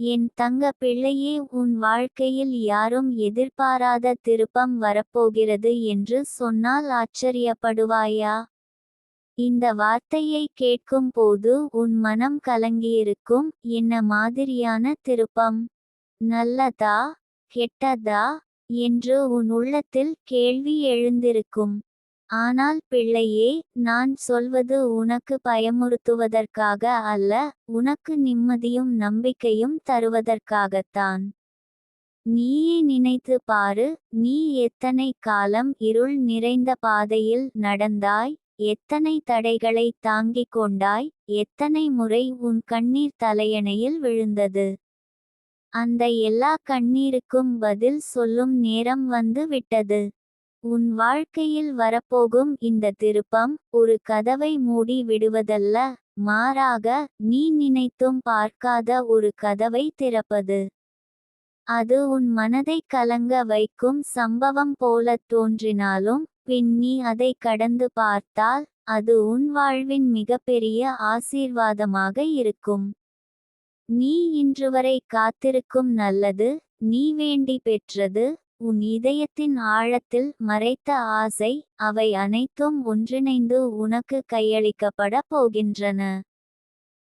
என் தங்க பிள்ளையே உன் வாழ்க்கையில் யாரும் எதிர்பாராத திருப்பம் வரப்போகிறது என்று சொன்னால் ஆச்சரியப்படுவாயா? இந்த வார்த்தையை கேட்கும் போது உன் மனம் கலங்கியிருக்கும். என்ன மாதிரியான திருப்பம்? நல்லதா கெட்டதா? என்று உன் உள்ளத்தில் கேள்வி எழுந்திருக்கும். ஆனால் பிள்ளையே நான் சொல்வது உனக்கு பயமுறுத்துவதற்காக அல்ல உனக்கு நிம்மதியும் நம்பிக்கையும் தருவதற்காகத்தான். நீயே நினைத்து பாரு நீ எத்தனை காலம் இருள் நிறைந்த பாதையில் நடந்தாய் எத்தனை தடைகளை தாங்கிக் கொண்டாய் எத்தனை முறை உன் கண்ணீர் தலையணையில் விழுந்தது. அந்த எல்லா கண்ணீருக்கும் பதில் சொல்லும் நேரம் வந்து விட்டது. உன் வாழ்க்கையில் வரப்போகும் இந்த திருப்பம் ஒரு கதவை மூடி விடுவதல்ல மாறாக நீ நினைத்தும் பார்க்காத ஒரு கதவை திறப்பது. அது உன் மனதை கலங்க வைக்கும் சம்பவம் போல தோன்றினாலும் பின் நீ அதை கடந்து பார்த்தால் அது உன் வாழ்வின் மிகப்பெரிய ஆசீர்வாதமாக இருக்கும். நீ இன்றுவரை காத்திருக்கும் நல்லது நீ வேண்டி பெற்றது உன் இதயத்தின் ஆழத்தில் மறைத்த ஆசை அவை அனைத்தும் ஒன்றிணைந்து உனக்கு கையளிக்கப்பட போகின்றன.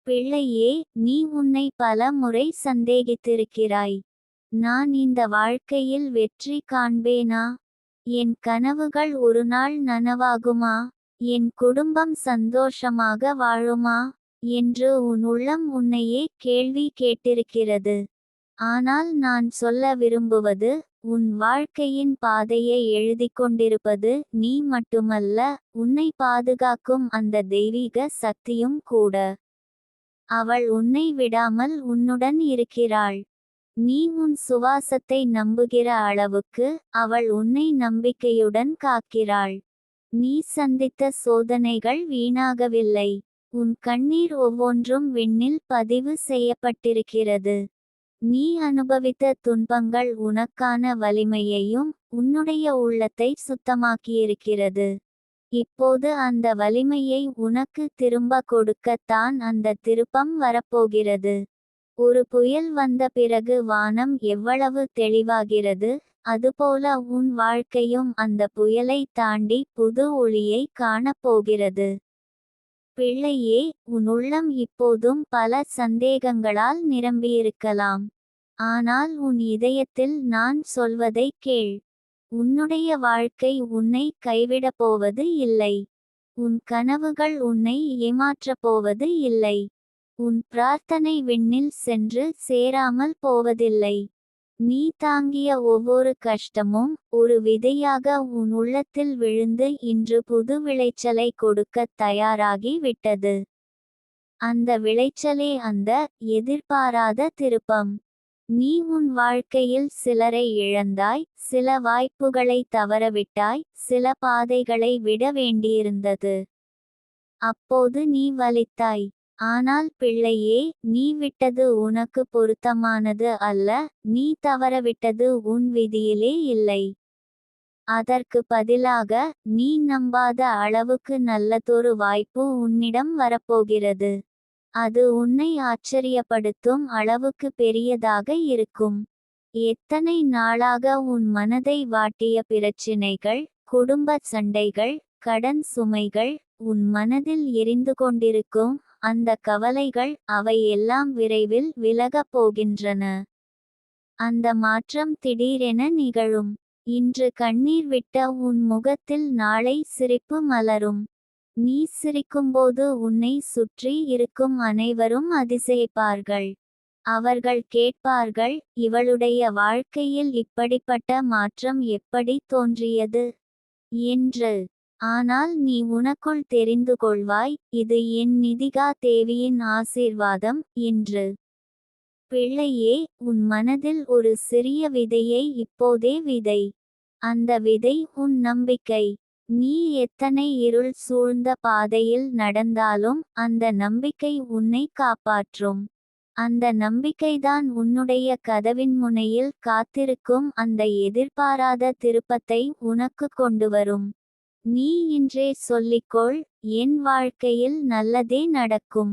பிள்ளையே நீ உன்னை பல முறை சந்தேகித்திருக்கிறாய். நான் இந்த வாழ்க்கையில் வெற்றி காண்பேனா? என் கனவுகள் ஒரு நாள் நனவாகுமா? என் குடும்பம் சந்தோஷமாக வாழுமா? என்று உன் உள்ளம் உன்னையே கேள்வி கேட்டிருக்கிறது. ஆனால் நான் சொல்ல விரும்புவது உன் வாழ்க்கையின் பாதையை எழுதிக் கொண்டிருப்பது நீ மட்டுமல்ல உன்னை பாதுகாக்கும் அந்த தெய்வீக சக்தியும் கூட. அவள் உன்னை விடாமல் உன்னுடன் இருக்கிறாள். நீ உன் சுவாசத்தை நம்புகிற அளவுக்கு அவள் உன்னை நம்பிக்கையுடன் காக்கிறாள். நீ சந்தித்த சோதனைகள் வீணாகவில்லை. உன் கண்ணீர் ஒவ்வொன்றும் விண்ணில் பதிவு செய்யப்பட்டிருக்கிறது. நீ அனுபவித்த துன்பங்கள் உனக்கான வலிமையையும் உன்னுடைய உள்ளத்தை சுத்தமாக்கியிருக்கிறது. இப்போது அந்த வலிமையை உனக்கு திரும்ப கொடுக்கத்தான் அந்த திருப்பம் வரப்போகிறது. ஒரு புயல் வந்த பிறகு வானம் எவ்வளவு தெளிவாகிறது அதுபோல உன் வாழ்க்கையும் அந்த புயலை தாண்டி புது ஒளியை காணப்போகிறது. பிள்ளையே உன் உள்ளம் இப்போதும் பல சந்தேகங்களால் நிரம்பியிருக்கலாம். ஆனால் உன் இதயத்தில் நான் சொல்வதை கேள். உன்னுடைய வாழ்க்கை உன்னை கைவிடப் போவது இல்லை. உன் கனவுகள் உன்னை ஏமாற்றப் போவது இல்லை. உன் பிரார்த்தனை விண்ணில் சென்று சேராமல் போவதில்லை. நீ தாங்கிய ஒவ்வொரு கஷ்டமும் ஒரு விதையாக உன் உள்ளத்தில் விழுந்து இன்று புது விளைச்சலை கொடுக்க தயாராகி விட்டது. அந்த விளைச்சலே அந்த எதிர்பாராத திருப்பம். நீ உன் வாழ்க்கையில் சிலரை இழந்தாய் சில வாய்ப்புகளை தவறவிட்டாய் சில பாதைகளை விட வேண்டியிருந்தது. அப்போது நீ வலித்தாய். ஆனால் பிள்ளையே நீ விட்டது உனக்கு பொருத்தமானது அல்ல நீ தவறவிட்டது உன் விதியிலே இல்லை. அதற்கு பதிலாக நீ நம்பாத அளவுக்கு நல்லதொரு வாய்ப்பு உன்னிடம் வரப்போகிறது. அது உன்னை ஆச்சரியப்படுத்தும் அளவுக்கு பெரியதாக இருக்கும். எத்தனை நாளாக உன் மனதை வாட்டிய பிரச்சினைகள் குடும்ப சண்டைகள் கடன் சுமைகள் உன் மனதில் எரிந்து கொண்டிருக்கும் அந்த கவலைகள் அவை எல்லாம் விரைவில் விலகப் போகின்றன. அந்த மாற்றம் திடீரென நிகழும். இன்று கண்ணீர் விட்ட உன் முகத்தில் நாளை சிரிப்பு மலரும். நீ சிரிக்கும்போது உன்னை சுற்றி இருக்கும் அனைவரும் அதிசயிப்பார்கள். அவர்கள் கேட்பார்கள் இவளுடைய வாழ்க்கையில் இப்படிப்பட்ட மாற்றம் எப்படி தோன்றியது? என்று. ஆனால் நீ உனக்குள் தெரிந்து கொள்வாய் இது என் நிதிகா தேவியின் ஆசீர்வாதம் என்று. பிள்ளையே உன் மனதில் ஒரு சிறிய விதையை இப்போதே விதை. அந்த விதை உன் நம்பிக்கை. நீ எத்தனை இருள் சூழ்ந்த பாதையில் நடந்தாலும் அந்த நம்பிக்கை உன்னை காப்பாற்றும். அந்த நம்பிக்கைதான் உன்னுடைய கதவின் முனையில் காத்திருக்கும் அந்த எதிர்பாராத திருப்பத்தை உனக்கு கொண்டு வரும். நீ இன்றே சொல்லிக்கொள் என் வாழ்க்கையில் நல்லதே நடக்கும்.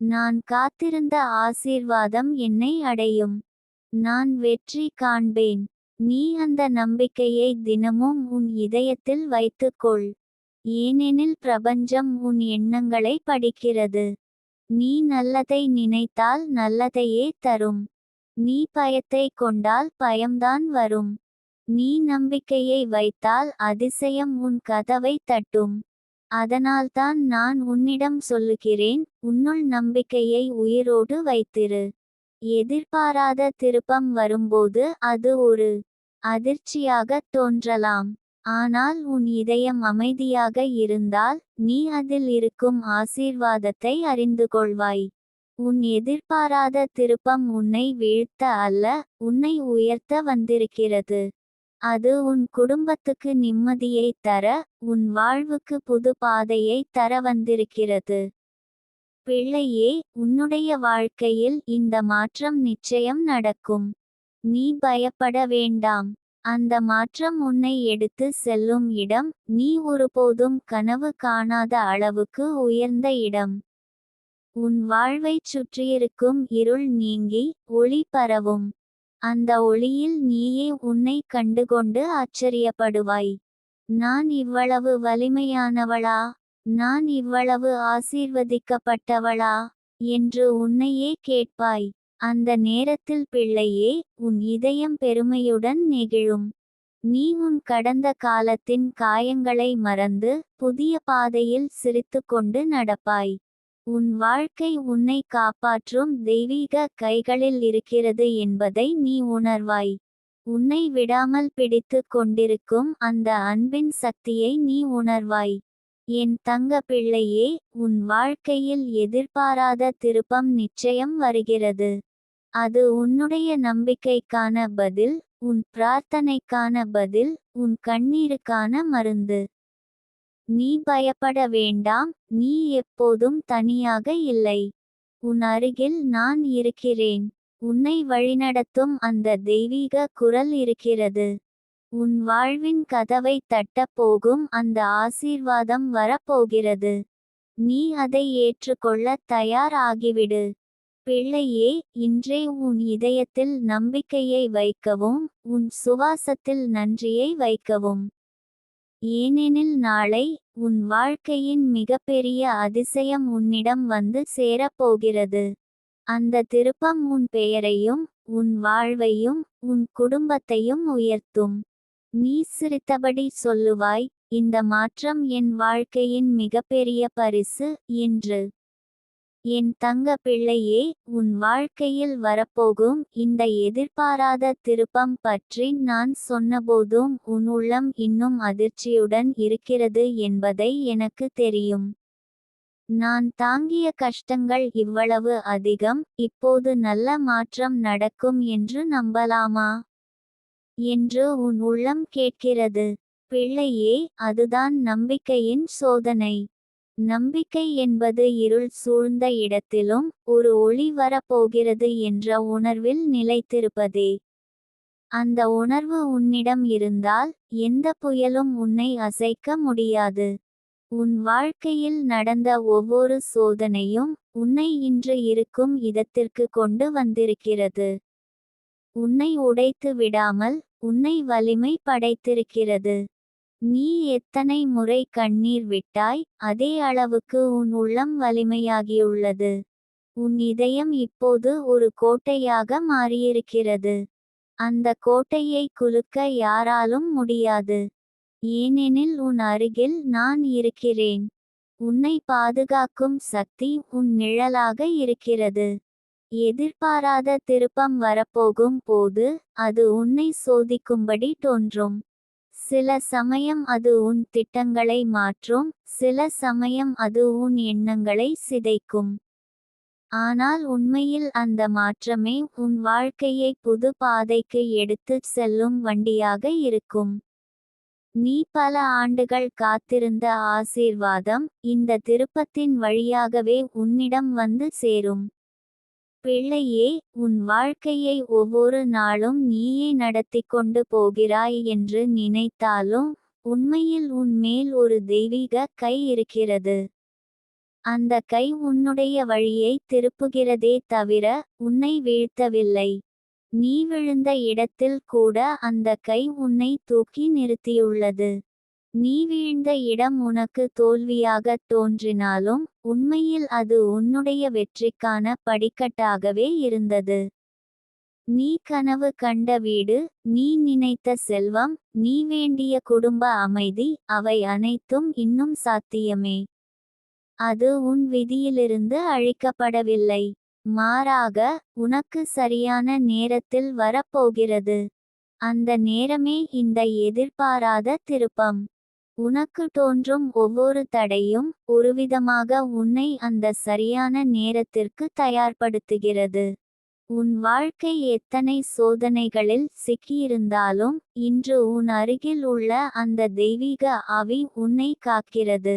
நான் காத்திருந்த ஆசீர்வாதம் என்னை அடையும். நான் வெற்றி காண்பேன். நீ அந்த நம்பிக்கையை தினமும் உன் இதயத்தில் வைத்துக்கொள். ஏனெனில் பிரபஞ்சம் உன் எண்ணங்களை படிக்கிறது. நீ நல்லதை நினைத்தால் நல்லதையே தரும். நீ பயத்தை கொண்டால் பயம்தான் வரும். நீ நம்பிக்கையை வைத்தால் அதிசயம் உன் கதவை தட்டும். அதனால்தான் நான் உன்னிடம் சொல்லுகிறேன் உன்னுள் நம்பிக்கையை உயிரோடு வைத்திரு. எதிர்பாராத திருப்பம் வரும்போது அது ஒரு அதிர்ச்சியாகத் தோன்றலாம். ஆனால் உன் இதயம் அமைதியாக இருந்தால் நீ அதில் இருக்கும் ஆசீர்வாதத்தை அறிந்து கொள்வாய். உன் எதிர்பாராத திருப்பம் உன்னை வீழ்த்த அல்ல உன்னை உயர்த்த வந்திருக்கிறது. அது உன் குடும்பத்துக்கு நிம்மதியை தர உன் வாழ்வுக்கு புது பாதையை தர வந்திருக்கிறது. பிள்ளையே உன்னுடைய வாழ்க்கையில் இந்த மாற்றம் நிச்சயம் நடக்கும். நீ பயப்பட வேண்டாம். அந்த மாற்றம் உன்னை எடுத்து செல்லும் இடம் நீ ஒருபோதும் கனவு காணாத அளவுக்கு உயர்ந்த இடம். உன் வாழ்வைச் சுற்றியிருக்கும் இருள் நீங்கி ஒளி பரவும். அந்த ஒளியில் நீயே உன்னை கண்டுகொண்டு ஆச்சரியப்படுவாய். நான் இவ்வளவு வலிமையானவளா? நான் இவ்வளவு ஆசீர்வதிக்கப்பட்டவளா? என்று உன்னையே கேட்பாய். அந்த நேரத்தில் பிள்ளையே உன் இதயம் பெருமையுடன் நெகிழும். நீ உன் கடந்த காலத்தின் காயங்களை மறந்து புதிய பாதையில் சிரித்துக்கொண்டு நடப்பாய். உன் வாழ்க்கை உன்னை காப்பாற்றும் தெய்வீக கைகளில் இருக்கிறது என்பதை நீ உணர்வாய். உன்னை விடாமல் பிடித்து கொண்டிருக்கும் அந்த அன்பின் சக்தியை நீ உணர்வாய். என் தங்க பிள்ளையே உன் வாழ்க்கையில் எதிர்பாராத திருப்பம் நிச்சயம் வருகிறது. அது உன்னுடைய நம்பிக்கைக்கான பதில் உன் பிரார்த்தனைக்கான பதில் உன் கண்ணீருக்கான மருந்து. நீ பயப்பட வேண்டாம் நீ எப்போதும் தனியாக இல்லை. உன் அருகில் நான் இருக்கிறேன். உன்னை வழிநடத்தும் அந்த தெய்வீக குரல் இருக்கிறது. உன் வாழ்வின் கதவை தட்டப்போகும் அந்த ஆசீர்வாதம் வரப்போகிறது. நீ அதை ஏற்றுக்கொள்ள தயார் ஆகிவிடு பிள்ளையே இன்றே உன் இதயத்தில் நம்பிக்கையை வைக்கவும் உன் சுவாசத்தில் நன்றியை வைக்கவும். ஏனெனில் நாளை உன் வாழ்க்கையின் மிகப்பெரிய அதிசயம் உன்னிடம் வந்து சேரப்போகிறது. அந்த திருப்பம் உன் பெயரையும் உன் வாழ்வையும் உன் குடும்பத்தையும் உயர்த்தும். நீ சிரித்தபடி சொல்லுவாய் இந்த மாற்றம் என் வாழ்க்கையின் மிகப்பெரிய பரிசு என்று. என் தங்க பிள்ளையே உன் வாழ்க்கையில் வரப்போகும் இந்த எதிர்பாராத திருப்பம் பற்றி நான் சொன்னபோதும் உன் உள்ளம் இன்னும் அதிர்ச்சியுடன் இருக்கிறது என்பதை எனக்கு தெரியும். நான் தாங்கிய கஷ்டங்கள் இவ்வளவு அதிகம் இப்போது நல்ல மாற்றம் நடக்கும் என்று நம்பலாமா? என்று உன் உள்ளம் கேட்கிறது. பிள்ளையே அதுதான் நம்பிக்கையின் சோதனை. நம்பிக்கை என்பது இருள் சூழ்ந்த இடத்திலும் ஒரு ஒளி வரப்போகிறது என்ற உணர்வில் நிலைத்திருப்பதே. அந்த உணர்வு உன்னிடம் இருந்தால் எந்த புயலும் உன்னை அசைக்க முடியாது. உன் வாழ்க்கையில் நடந்த ஒவ்வொரு சோதனையும் உன்னை இன்று இருக்கும் இடத்திற்கு கொண்டு வந்திருக்கிறது. உன்னை உடைத்து விடாமல் உன்னை வலிமை படைத்திருக்கிறது. நீ எத்தனை முறை கண்ணீர் விட்டாய் அதே அளவுக்கு உன் உள்ளம் வலிமையாகியுள்ளது. உன் இதயம் இப்போது ஒரு கோட்டையாக மாறியிருக்கிறது. அந்த கோட்டையை குலுக்க யாராலும் முடியாது. ஏனெனில் உன் அருகில் நான் இருக்கிறேன். உன்னை பாதுகாக்கும் சக்தி உன் நிழலாக இருக்கிறது. எதிர்பாராத திருப்பம் வரப்போகும் போது அது உன்னை சோதிக்கும்படி தோன்றும். சில சமயம் அது உன் திட்டங்களை மாற்றும் சில சமயம் அது உன் எண்ணங்களை சிதைக்கும். ஆனால் உண்மையில் அந்த மாற்றமே உன் வாழ்க்கையை புது பாதைக்கு எடுத்துச் செல்லும் வண்டியாக இருக்கும். நீ பல ஆண்டுகள் காத்திருந்த ஆசீர்வாதம் இந்த திருப்பத்தின் வழியாகவே உன்னிடம் வந்து சேரும். பிள்ளையே உன் வாழ்க்கையை ஒவ்வொரு நாளும் நீயே நடத்தி கொண்டு போகிறாய் என்று நினைத்தாலும் உண்மையில் உன் மேல் ஒரு தெய்வீக கை இருக்கிறது. அந்த கை உன்னுடைய வழியை திருப்புகிறதே தவிர உன்னை வீழ்த்தவில்லை. நீ விழுந்த இடத்தில் கூட அந்த கை உன்னை தூக்கி நிறுத்தியுள்ளது. நீ வீழ்ந்த இடம் உனக்கு தோல்வியாகத் தோன்றினாலும் உண்மையில் அது உன்னுடைய வெற்றிக்கான படிக்கட்டாகவே இருந்தது. நீ கனவு கண்ட வீடு நீ நினைத்த செல்வம் நீ வேண்டிய குடும்ப அமைதி அவை அனைத்தும் இன்னும் சாத்தியமே. அது உன் விதியிலிருந்து அழிக்கப்படவில்லை. மாறாக உனக்கு சரியான நேரத்தில் வரப்போகிறது. அந்த நேரமே இந்த எதிர்பாராத திருப்பம். உனக்கு தோன்றும் ஒவ்வொரு தடையும் ஒருவிதமாக உன்னை அந்த சரியான நேரத்திற்கு தயார்படுத்துகிறது. உன் வாழ்க்கை எத்தனை சோதனைகளில் சிக்கியிருந்தாலும் இன்று உன் அருகில் உள்ள அந்த தெய்வீக ஆவி உன்னை காக்கிறது.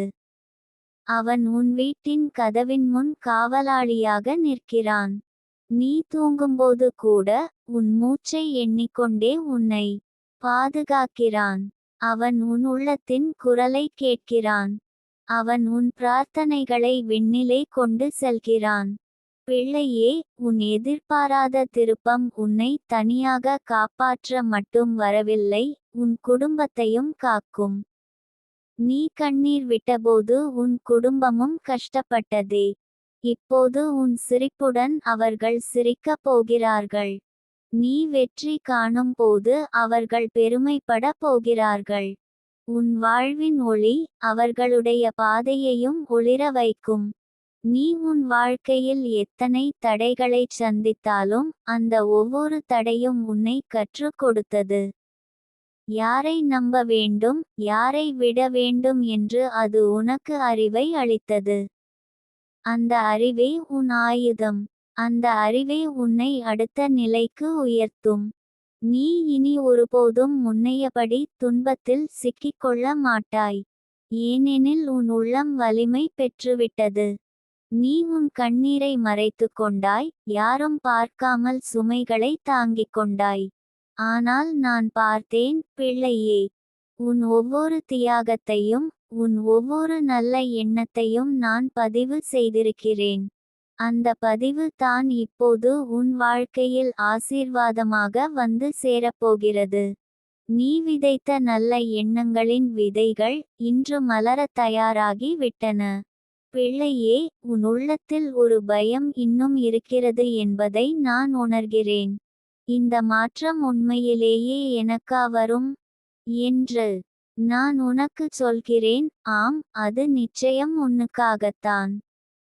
அவன் உன் வீட்டின் கதவின் முன் காவலாளியாக நிற்கிறான். நீ தூங்கும்போது கூட உன் மூச்சை எண்ணிக்கொண்டே உன்னை பாதுகாக்கிறான். அவன் உன் உள்ளத்தின் குரலை கேட்கிறான். அவன் உன் பிரார்த்தனைகளை விண்ணிலே கொண்டு செல்கிறான். பிள்ளையே உன் எதிர்பாராத திருப்பம் உன்னை தனியாக காப்பாற்ற மட்டும் வரவில்லை உன் குடும்பத்தையும் காக்கும். நீ கண்ணீர் விட்டபோது உன் குடும்பமும் கஷ்டப்பட்டதே. இப்போது உன் சிரிப்புடன் அவர்கள் சிரிக்கப் போகிறார்கள். நீ வெற்றி காணும் போது அவர்கள் பெருமைப்பட போகிறார்கள். உன் வாழ்வின் ஒளி அவர்களுடைய பாதையையும் ஒளிர வைக்கும். நீ உன் வாழ்க்கையில் எத்தனை தடைகளைச் சந்தித்தாலும் அந்த ஒவ்வொரு தடையும் உன்னை கற்றுக் கொடுத்தது. யாரை நம்ப வேண்டும் யாரை விட வேண்டும் என்று அது உனக்கு அறிவை அளித்தது. அந்த அறிவே உன் ஆயுதம். அந்த அறிவே உன்னை அடுத்த நிலைக்கு உயர்த்தும். நீ இனி ஒருபோதும் முன்னையபடி துன்பத்தில் சிக்கிக்கொள்ள மாட்டாய். ஏனெனில் உன் உள்ளம் வலிமை பெற்றுவிட்டது. நீ உன் கண்ணீரை மறைத்து கொண்டாய் யாரும் பார்க்காமல் சுமைகளை தாங்கிக் கொண்டாய். ஆனால் நான் பார்த்தேன் பிள்ளையே உன் ஒவ்வொரு தியாகத்தையும் உன் ஒவ்வொரு நல்ல எண்ணத்தையும் நான் பதிவு செய்திருக்கிறேன். அந்த பதிவு தான் இப்போது உன் வாழ்க்கையில் ஆசீர்வாதமாக வந்து சேரப்போகிறது. நீ விதைத்த நல்ல எண்ணங்களின் விதைகள் இன்று மலர தயாராகி விட்டன. பிள்ளையே உன் உள்ளத்தில் ஒரு பயம் இன்னும் இருக்கிறது என்பதை நான் உணர்கிறேன். இந்த மாற்றம் உண்மையிலேயே எனக்கா வரும்? என்று நான் உனக்கு சொல்கிறேன். ஆம் அது நிச்சயம் உன்னுக்காகத்தான்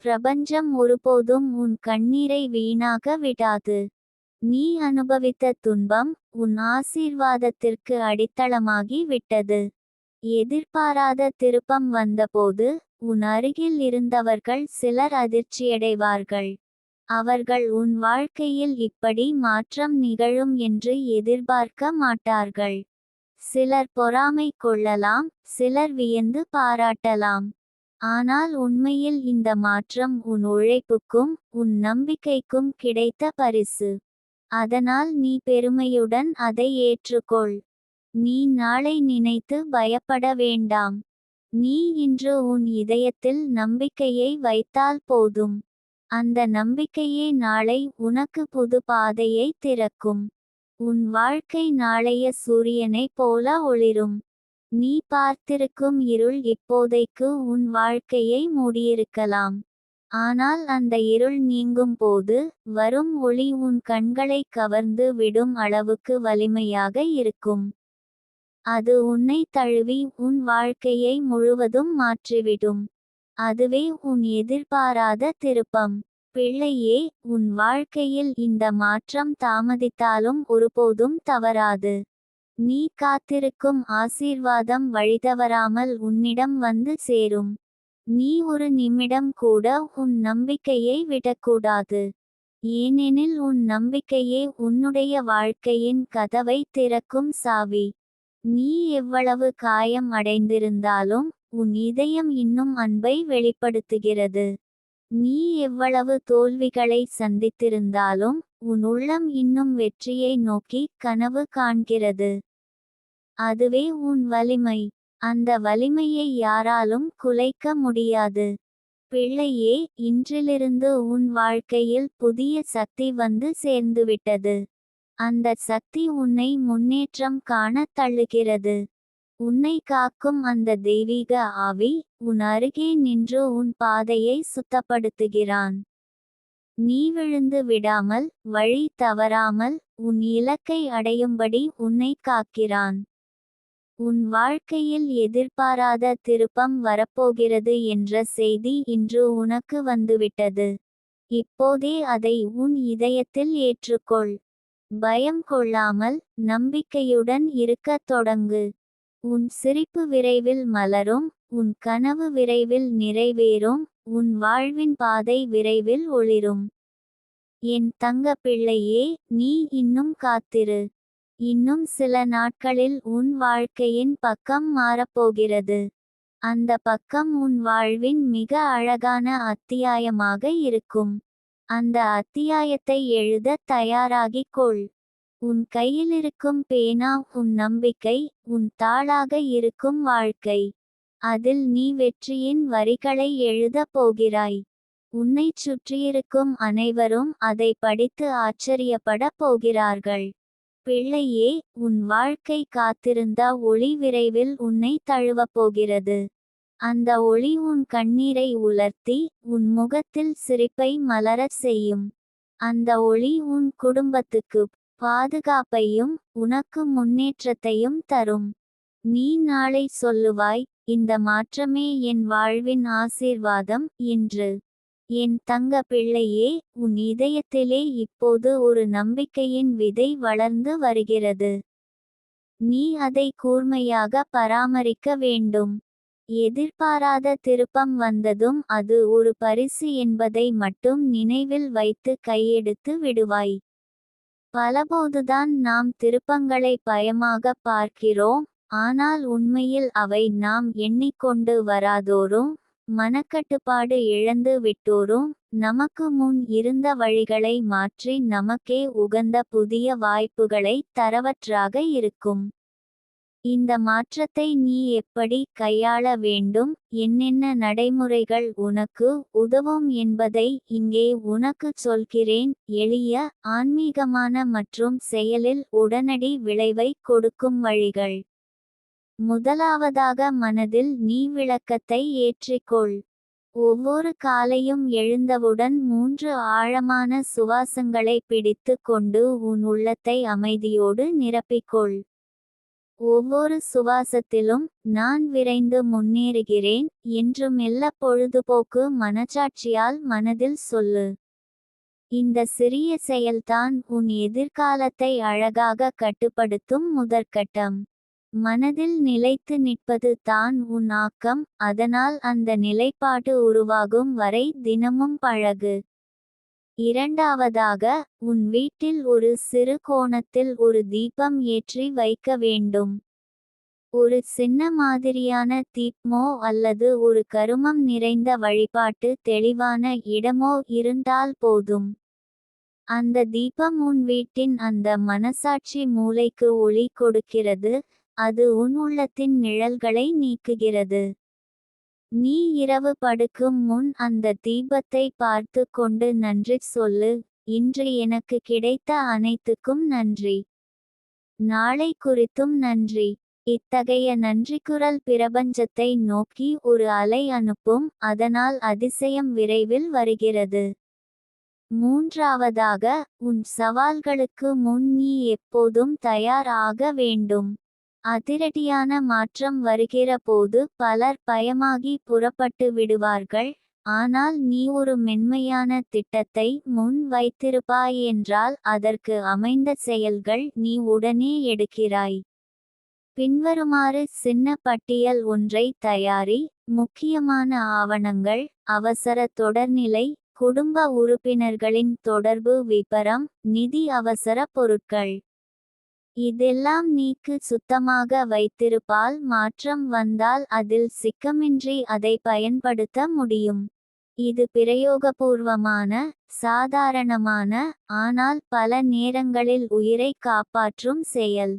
பிரபஞ்சம் ஒருபோதும் உன் கண்ணீரை வீணாக விடாது. நீ அனுபவித்த துன்பம் உன் ஆசீர்வாதத்திற்கு அடித்தளமாகி விட்டது. எதிர்பாராத திருப்பம் வந்தபோது உன் அருகில் இருந்தவர்கள் சிலர் அதிர்ச்சியடைவார்கள். அவர்கள் உன் வாழ்க்கையில் இப்படி மாற்றம் நிகழும் என்று எதிர்பார்க்க மாட்டார்கள். சிலர் பொறாமை கொள்ளலாம் சிலர் வியந்து பாராட்டலாம். ஆனால் உண்மையில் இந்த மாற்றம் உன் உழைப்புக்கும் உன் நம்பிக்கைக்கும் கிடைத்த பரிசு. அதனால் நீ பெருமையுடன் அதை ஏற்றுக்கொள். நீ நாளை நினைத்து பயப்பட வேண்டாம். நீ இன்று உன் இதயத்தில் நம்பிக்கையை வைத்தால் போதும். அந்த நம்பிக்கையே நாளை உனக்கு புது பாதையை திறக்கும். உன் வாழ்க்கை நாளைய சூரியனைப் போல ஒளிரும். நீ பார்த்திருக்கும் இருள் இப்போதைக்கு உன் வாழ்க்கையை மூடியிருக்கலாம். ஆனால் அந்த இருள் நீங்கும் போது வரும் ஒளி உன் கண்களை கவர்ந்து விடும் அளவுக்கு வலிமையாக இருக்கும். அது உன்னை தழுவி உன் வாழ்க்கையை முழுவதும் மாற்றிவிடும். அதுவே உன் எதிர்பாராத திருப்பம். பிள்ளையே உன் வாழ்க்கையில் இந்த மாற்றம் தாமதித்தாலும் ஒருபோதும் தவறாது. நீ காத்திருக்கும் ஆசீர்வாதம் வழிதவறாமல் உன்னிடம் வந்து சேரும். நீ ஒரு நிமிடம் கூட உன் நம்பிக்கையை விடக்கூடாது. ஏனெனில் உன் நம்பிக்கையே உன்னுடைய வாழ்க்கையின் கதவை திறக்கும் சாவி. நீ எவ்வளவு காயம் அடைந்திருந்தாலும் உன் இதயம் இன்னும் அன்பை வெளிப்படுத்துகிறது. நீ எவ்வளவு தோல்விகளை சந்தித்திருந்தாலும் உன் உள்ளம் இன்னும் வெற்றியை நோக்கி கனவு காண்கிறது. அதுவே உன் வலிமை. அந்த வலிமையை யாராலும் குலைக்க முடியாது. பிள்ளையே இன்றிலிருந்து உன் வாழ்க்கையில் புதிய சக்தி வந்து சேர்ந்துவிட்டது. அந்த சக்தி உன்னை முன்னேற்றம் காண தள்ளுகிறது. உன்னை காக்கும் அந்த தெய்வீக ஆவி உன் அருகே நின்று உன் பாதையை சுத்தப்படுத்துகிறான். நீ விழுந்து விடாமல் வழி தவறாமல் உன் இலக்கை அடையும்படி உன்னை காக்கிறான். உன் வாழ்க்கையில் எதிர்பாராத திருப்பம் வரப்போகிறது என்ற செய்தி இன்று உனக்கு வந்துவிட்டது. இப்போதே அதை உன் இதயத்தில் ஏற்றுக்கொள். பயம் கொள்ளாமல் நம்பிக்கையுடன் இருக்கத் தொடங்கு. உன் சிரிப்பு விரைவில் மலரும் உன் கனவு விரைவில் நிறைவேறும் உன் வாழ்வின் பாதை விரைவில் ஒளிரும். என் தங்க பிள்ளையே நீ இன்னும் காத்திரு. இன்னும் சில நாட்களில் உன் வாழ்க்கையின் பக்கம் மாறப்போகிறது. அந்த பக்கம் உன் வாழ்வின் மிக அழகான அத்தியாயமாக இருக்கும். அந்த அத்தியாயத்தை எழுத தயாராகிக் கொள். உன் கையில் இருக்கும் பேனா உன் நம்பிக்கை உன் தாளாக இருக்கும் வாழ்க்கை. அதில் நீ வெற்றியின் வரிகளை எழுதப் போகிறாய். உன்னைச் சுற்றியிருக்கும் அனைவரும் அதை படித்து ஆச்சரியப்பட போகிறார்கள். பிள்ளையே உன் வாழ்க்கை காத்திருந்த ஒளி விரைவில் உன்னை தழுவப் போகிறது. அந்த ஒளி உன் கண்ணீரை உலர்த்தி உன் முகத்தில் சிரிப்பை மலரச் செய்யும். அந்த ஒளி உன் குடும்பத்துக்கு பாதுகாப்பையும் உனக்கு முன்னேற்றத்தையும் தரும். நீ நாளை சொல்லுவாய் இந்த மாற்றமே என் வாழ்வின் ஆசீர்வாதம் என்று. என் தங்க பிள்ளையே உன் இதயத்திலே இப்போது ஒரு நம்பிக்கையின் விதை வளர்ந்து வருகிறது. நீ அதை கூர்மையாக பராமரிக்க வேண்டும். எதிர்பாராத திருப்பம் வந்ததும் அது ஒரு பரிசு என்பதை மட்டும் நினைவில் வைத்து கையெடுத்து விடுவாய். பலபோதுதான் நாம் திருப்பங்களை பயமாக பார்க்கிறோம் ஆனால் உண்மையில் அவை நாம் எண்ணிக்கொண்டு வராதோறும் மனக்கட்டுப்பாடு இழந்து விட்டோரும் நமக்கு முன் இருந்த வழிகளை மாற்றி நமக்கே உகந்த புதிய வாய்ப்புகளை தரவற்றாக இருக்கும். இந்த மாற்றத்தை நீ எப்படி கையாள வேண்டும் என்னென்ன நடைமுறைகள் உனக்கு உதவும் என்பதை இங்கே உனக்கு சொல்கிறேன். எளிய ஆன்மீகமான மற்றும் செயலில் உடனடி விளைவை கொடுக்கும் வழிகள். முதலாவதாக மனதில் நீ விளக்கத்தை ஏற்றிக்கொள். ஒவ்வொரு காலையும் எழுந்தவுடன் மூன்று ஆழமான சுவாசங்களை பிடித்து கொண்டு உன் உள்ளத்தை அமைதியோடு நிரப்பிக்கொள். ஒவ்வொரு சுவாசத்திலும் நான் விரைந்து முன்னேறுகிறேன் என்று மெல்ல பொழுதுபோக்கு மனச்சாட்சியால் மனதில் சொல்லு. இந்த சிறிய செயல்தான் உன் எதிர்காலத்தை அழகாக கட்டுப்படுத்தும் முதற்கட்டம். மனதில் நிலைத்து நிற்பது தான் உன் ஆக்கம் அதனால் அந்த நிலைப்பாடு உருவாகும் வரை தினமும் பழகு. இரண்டாவதாக உன் வீட்டில் ஒரு சிறு கோணத்தில் ஒரு தீபம் ஏற்றி வைக்க வேண்டும். ஒரு சின்ன மாதிரியான தீப்மோ அல்லது ஒரு கருமம் நிறைந்த வழிபாட்டு தெளிவான இடமோ இருந்தால் போதும். அந்த தீபம் உன் வீட்டின் அந்த மனசாட்சி மூளைக்கு ஒளி கொடுக்கிறது அது உன் உள்ளத்தின் நிழல்களை நீக்குகிறது. நீ இரவு படுக்கும் முன் அந்த தீபத்தை பார்த்து கொண்டு நன்றி சொல்லு இன்று எனக்கு கிடைத்த அனைத்துக்கும் நன்றி. நாளை குறித்தும் நன்றி. இத்தகைய நன்றிக்குரல் பிரபஞ்சத்தை நோக்கி ஒரு அலை அனுப்பும் அதனால் அதிசயம் விரைவில் வருகிறது. மூன்றாவதாக உன் சவால்களுக்கு முன் நீ எப்போதும் தயார் ஆக வேண்டும். அதிரடியான மாற்றம் வருகிற போது பலர் பயமாகி புறப்பட்டு விடுவார்கள். ஆனால் நீ ஒரு மென்மையான திட்டத்தை முன் வைத்திருப்பாய் என்றால் அதற்கு அமைந்த செயல்கள் நீ உடனே எடுக்கிறாய். பின்வருமாறு சின்ன பட்டியல் ஒன்றை தயாரி முக்கியமான ஆவணங்கள் அவசர தொடர்நிலை குடும்ப உறுப்பினர்களின் தொடர்பு விபரம் நிதி அவசர பொருட்கள். இதெல்லாம் நீக்கு சுத்தமாக வைத்திருப்பால் மாற்றம் வந்தால் அதில் சிக்கமின்றி அதை பயன்படுத்த முடியும். இது பிரயோகபூர்வமான சாதாரணமான ஆனால் பல நேரங்களில் உயிரை காப்பாற்றும் செயல்.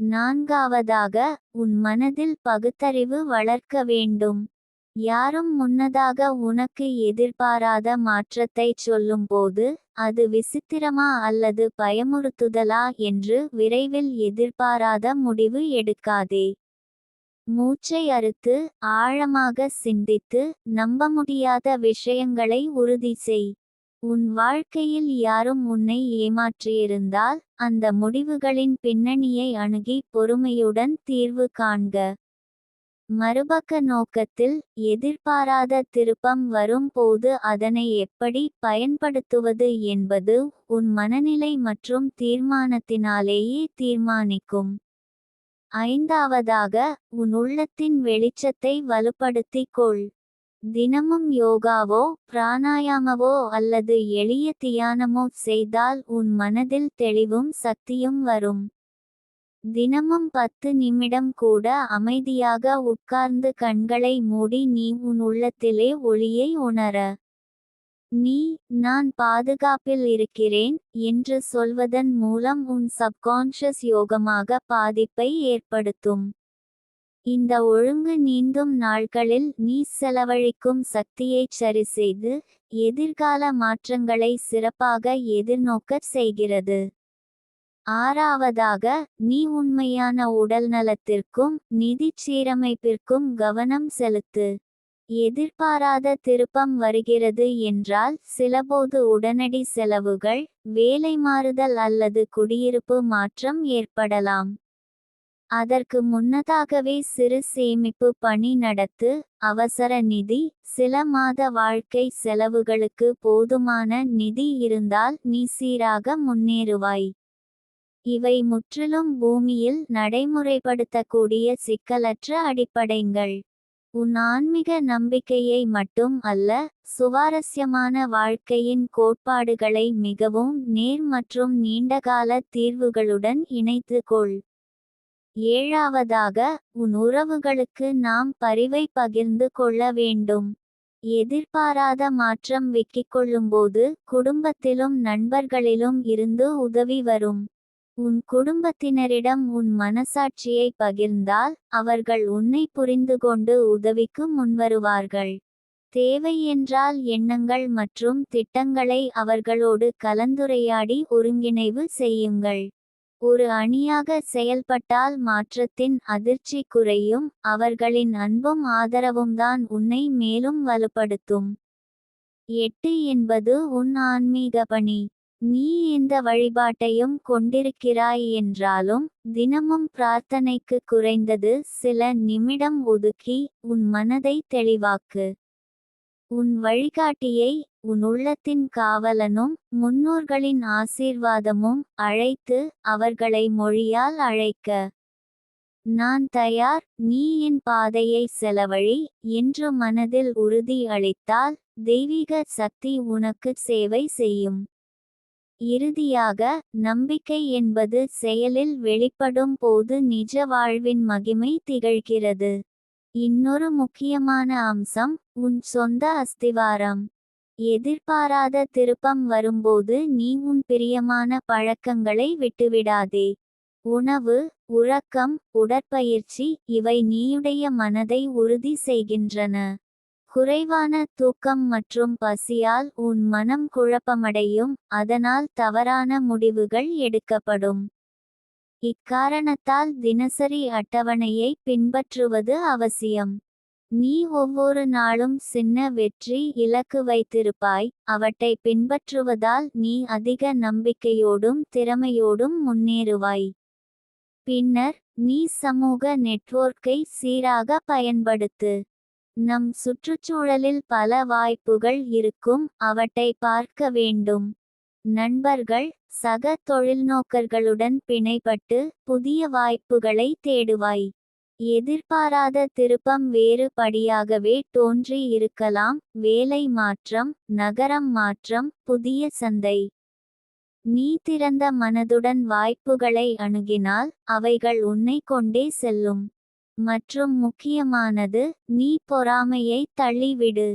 நான்காவதாக உன் மனதில் பகுத்தறிவு வளர்க்க வேண்டும். யாரும் முன்னதாக உனக்கு எதிர்பாராத மாற்றத்தைச் சொல்லும்போது அது விசித்திரமா அல்லது பயமுறுத்துதலா என்று விரைவில் எதிர்பாராத முடிவு எடுக்காதே. மூச்சை அறுத்து ஆழமாக சிந்தித்து நம்ப முடியாத விஷயங்களை உறுதி செய். உன் வாழ்க்கையில் யாரும் உன்னை ஏமாற்றியிருந்தால் அந்த முடிவுகளின் பின்னணியை அணுகி பொறுமையுடன் தீர்வு காண்க. மறுபக்க நோக்கத்தில் எதிர்பாராத திருப்பம் வரும் போது அதனை எப்படி பயன்படுத்துவது என்பது உன் மனநிலை மற்றும் தீர்மானத்தினாலேயே தீர்மானிக்கும். ஐந்தாவதாக உன் உள்ளத்தின் வெளிச்சத்தை வலுப்படுத்திக் கொள். தினமும் யோகாவோ பிராணாயாமவோ அல்லது எளிய தியானமோ செய்தால் உன் மனதில் தெளிவும் சக்தியும் வரும். தினமும் பத்து நிமிடம் கூட அமைதியாக உட்கார்ந்து கண்களை மூடி நீ உன் உள்ளத்திலே ஒளியை உணர. நீ நான் பாதுகாப்பில் இருக்கிறேன் என்று சொல்வதன் மூலம் உன் சப்கான்ஷியஸ் யோகமாக பாதிப்பை ஏற்படுத்தும். இந்த ஒழுங்கு நீந்தும் நாட்களில் நீ செலவழிக்கும் சக்தியைச் சரிசெய்து எதிர்கால மாற்றங்களை சிறப்பாக எதிர்நோக்கச் செய்கிறது. ஆறாவதாக நீ உண்மையான உடல்நலத்திற்கும் நிதிச் சீரமைப்பிற்கும் கவனம் செலுத்து. எதிர்பாராத திருப்பம் வருகிறது என்றால் சிலபோது உடனடி செலவுகள் வேலை மாறுதல் அல்லது குடியிருப்பு மாற்றம் ஏற்படலாம். அதற்கு முன்னதாகவே சிறு சேமிப்பு பணி நடத்து அவசர நிதி சில மாத வாழ்க்கை செலவுகளுக்கு போதுமான நிதி இருந்தால் நீ சீராக முன்னேறுவாய். இவை முற்றிலும் பூமியில் நடைமுறைப்படுத்தக்கூடிய சிக்கலற்ற அடிப்படைகள். உன் ஆன்மீக நம்பிக்கையை மட்டும் அல்ல சுவாரஸ்யமான வாழ்க்கையின் கோட்பாடுகளை மிகவும் நேர் மற்றும் நீண்டகால தீர்வுகளுடன் இணைத்து கொள் ஏழாவதாக உன் உறவுகளுக்கு நாம் பரிவை பகிர்ந்து கொள்ள வேண்டும். எதிர்பாராத மாற்றம் விக்கிக்கொள்ளும்போது குடும்பத்திலும் நண்பர்களிலும் இருந்து உதவி வரும். உன் குடும்பத்தினரிடம் உன் மனசாட்சியை பகிர்ந்தால் அவர்கள் உன்னை புரிந்துகொண்டு உதவிக்கு முன்வருவார்கள். தேவை என்றால் எண்ணங்கள் மற்றும் திட்டங்களை அவர்களோடு கலந்துரையாடி ஒருங்கிணைவு செய்யுங்கள். ஒரு அணியாக செயல்பட்டால் மாற்றத்தின் அதிர்ச்சி குறையும் அவர்களின் அன்பும் ஆதரவும்தான் உன்னை மேலும் வலுப்படுத்தும். எட்டு என்பது உன் ஆன்மீக பணி. நீ எந்த வழிபாட்டையும் கொண்டிருக்கிறாய் என்றாலும் தினமும் பிரார்த்தனைக்கு குறைந்தது சில நிமிடம் ஒதுக்கி உன் மனதை தெளிவாக்கு. உன் வழிகாட்டியை உன் உள்ளத்தின் காவலனும் முன்னோர்களின் ஆசீர்வாதமும் அழைத்து அவர்களை மொழியால் அழைக்க. நான் தயார் நீ என் பாதையை செலவழி என்று மனதில் உறுதி அளித்தால் தெய்வீக சக்தி உனக்கு சேவை செய்யும். இறுதியாக நம்பிக்கை என்பது செயலில் வெளிப்படும் போது நிஜ வாழ்வின் மகிமை திகழ்கிறது. இன்னொரு முக்கியமான அம்சம் உன் சொந்த அஸ்திவாரம். எதிர்பாராத திருப்பம் வரும்போது நீ உன் பிரியமான பழக்கங்களை விட்டுவிடாதே. உணவு உறக்கம் உடற்பயிற்சி இவை நீயுடைய மனதை உறுதி செய்கின்றன. குறைவான தூக்கம் மற்றும் பசியால் உன் மனம் குழப்பமடையும் அதனால் தவறான முடிவுகள் எடுக்கப்படும். இக்காரணத்தால் தினசரி அட்டவணையை பின்பற்றுவது அவசியம். நீ ஒவ்வொரு நாளும் சின்ன வெற்றி இலக்கு வைத்திருப்பாய் அவற்றை பின்பற்றுவதால் நீ அதிக நம்பிக்கையோடும் திறமையோடும் முன்னேறுவாய். பின்னர் நீ சமூக நெட்வொர்க்கை சீராக பயன்படுத்து. நம் சுற்றுச்சூழலில் பல வாய்ப்புகள் இருக்கும் அவற்றை பார்க்க வேண்டும். நண்பர்கள் சக தொழில்நோக்கர்களுடன் பிணைப்பட்டு புதிய வாய்ப்புகளை தேடுவாய். எதிர்பாராத திருப்பம் வேறுபடியாகவே தோன்றி இருக்கலாம் வேலை மாற்றம் நகரம் மாற்றம் புதிய சந்தை. நீ திறந்த மனதுடன் வாய்ப்புகளை அணுகினால் அவைகள் உன்னை கொண்டே செல்லும். மற்றும் முக்கியமானது நீ பொறாமையை தள்ளிவிடு.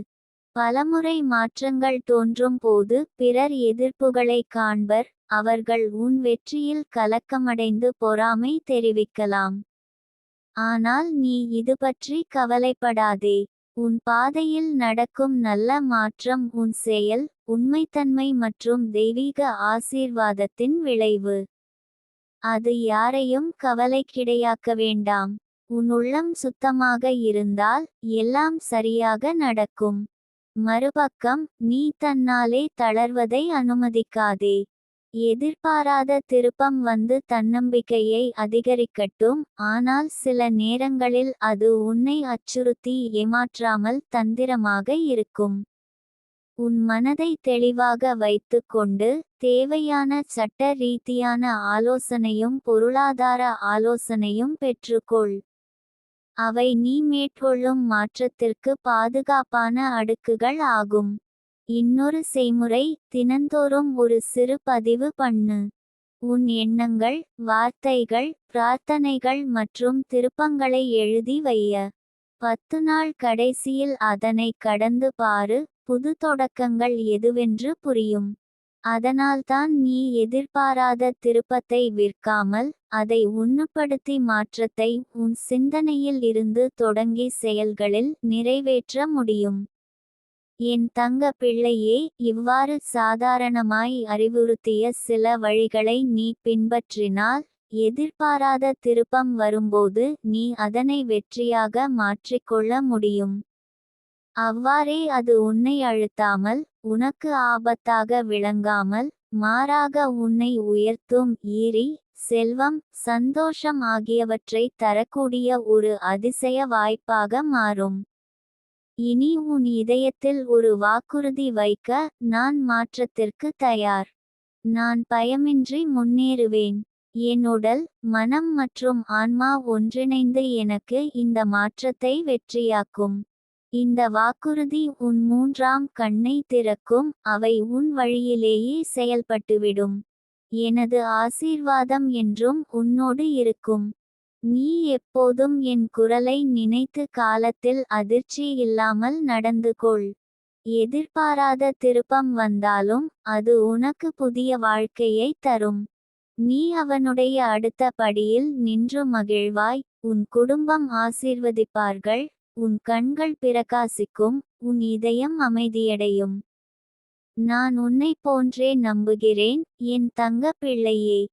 பலமுறை மாற்றங்கள் தோன்றும் போது பிறர் எதிர்ப்புகளை காண்பர். அவர்கள் உன் வெற்றியில் கலக்கமடைந்து பொறாமை தெரிவிக்கலாம். ஆனால் நீ இது பற்றி கவலைப்படாதே. உன் பாதையில் நடக்கும் நல்ல மாற்றம் உன் செயல் உண்மைத்தன்மை மற்றும் தெய்வீக ஆசீர்வாதத்தின் விளைவு. அது யாரையும் கவலைக்கிடையாக்க வேண்டாம். உன் உள்ளம் சுத்தமாக இருந்தால் எல்லாம் சரியாக நடக்கும். மறுபக்கம் நீ தன்னாலே தளர்வதை அனுமதிக்காதே. எதிர்பாராத திருப்பம் வந்து தன்னம்பிக்கையை அதிகரிக்கட்டும் ஆனால் சில நேரங்களில் அது உன்னை அச்சுறுத்தி ஏமாற்றாமல் தந்திரமாக இருக்கும். உன் மனதை தெளிவாக வைத்துக்கொண்டு தேவையான சட்ட ரீதியான ஆலோசனையும் பொருளாதார ஆலோசனையும் பெற்றுக்கொள். அவை நீ மேற்கொள்ளும் மாற்றத்திற்கு பாதுகாப்பான அடுக்குகள் ஆகும். இன்னொரு செய்முறை தினந்தோறும் ஒரு சிறு பதிவு பண்ணு. உன் எண்ணங்கள் வார்த்தைகள் பிரார்த்தனைகள் மற்றும் திருப்பங்களை எழுதி வைய. பத்து நாள் கடைசியில் அதனை கடந்து பாரு புது தொடக்கங்கள் எதுவென்று புரியும். அதனால்தான் நீ எதிர்பாராத திருப்பத்தை விற்காமல் அதை உண்ணுப்படுத்தி மாற்றத்தை உன் சிந்தனையில் இருந்து தொடங்கி செயல்களில் நிறைவேற்ற முடியும். என் தங்க பிள்ளையே இவ்வாறு சாதாரணமாய் அறிவுறுத்திய சில வழிகளை நீ பின்பற்றினால் எதிர்பாராத திருப்பம் வரும்போது நீ அதனை வெற்றியாக மாற்றிக்கொள்ள முடியும். அவ்வாறே அது உன்னை அழுத்தாமல் உனக்கு ஆபத்தாக விளங்காமல் மாறாக உன்னை உயர்த்தும் ஈரி செல்வம் சந்தோஷம் ஆகியவற்றை தரக்கூடிய ஒரு அதிசய வாய்ப்பாக மாறும். இனி உன் இதயத்தில் ஒரு வாக்குறுதி வைக்க நான் மாற்றத்திற்கு தயார். நான் பயமின்றி முன்னேறுவேன். என் உடல் மனம் மற்றும் ஆன்மா ஒன்றிணைந்து எனக்கு இந்த மாற்றத்தை வெற்றியாக்கும். இந்த வாக்குறுதி உன் மூன்றாம் கண்ணை திறக்கும் அவை உன் வழியிலேயே செயல்பட்டுவிடும். எனது ஆசீர்வாதம் என்றும் உன்னோடு இருக்கும். நீ எப்போதும் என் குரலை நினைத்து காலத்தில் அதிர்ச்சி இல்லாமல் நடந்து கொள். எதிர்பாராத திருப்பம் வந்தாலும் அது உனக்கு புதிய வாழ்க்கையை தரும். நீ அவனுடைய அடுத்த படியில் நின்று மகிழ்வாய் உன் குடும்பம் ஆசீர்வதிப்பார்கள் உன் கண்கள் பிரகாசிக்கும் உன் இதயம் அமைதியடையும். நான் உன்னை போன்றே நம்புகிறேன் என் தங்க பிள்ளையே.